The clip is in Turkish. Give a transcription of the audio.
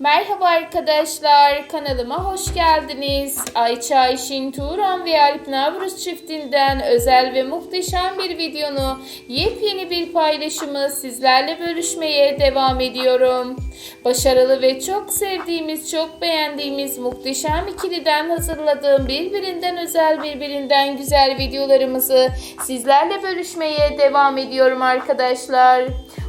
Merhaba arkadaşlar, kanalıma hoş geldiniz. Ayça Ayşin Turan ve Alp Navruz çiftinden özel ve muhteşem bir videonu, yepyeni bir paylaşımı sizlerle bölüşmeye devam ediyorum. Başarılı ve çok sevdiğimiz, çok beğendiğimiz muhteşem ikiliden hazırladığım birbirinden özel, birbirinden güzel videolarımızı sizlerle bölüşmeye devam ediyorum arkadaşlar.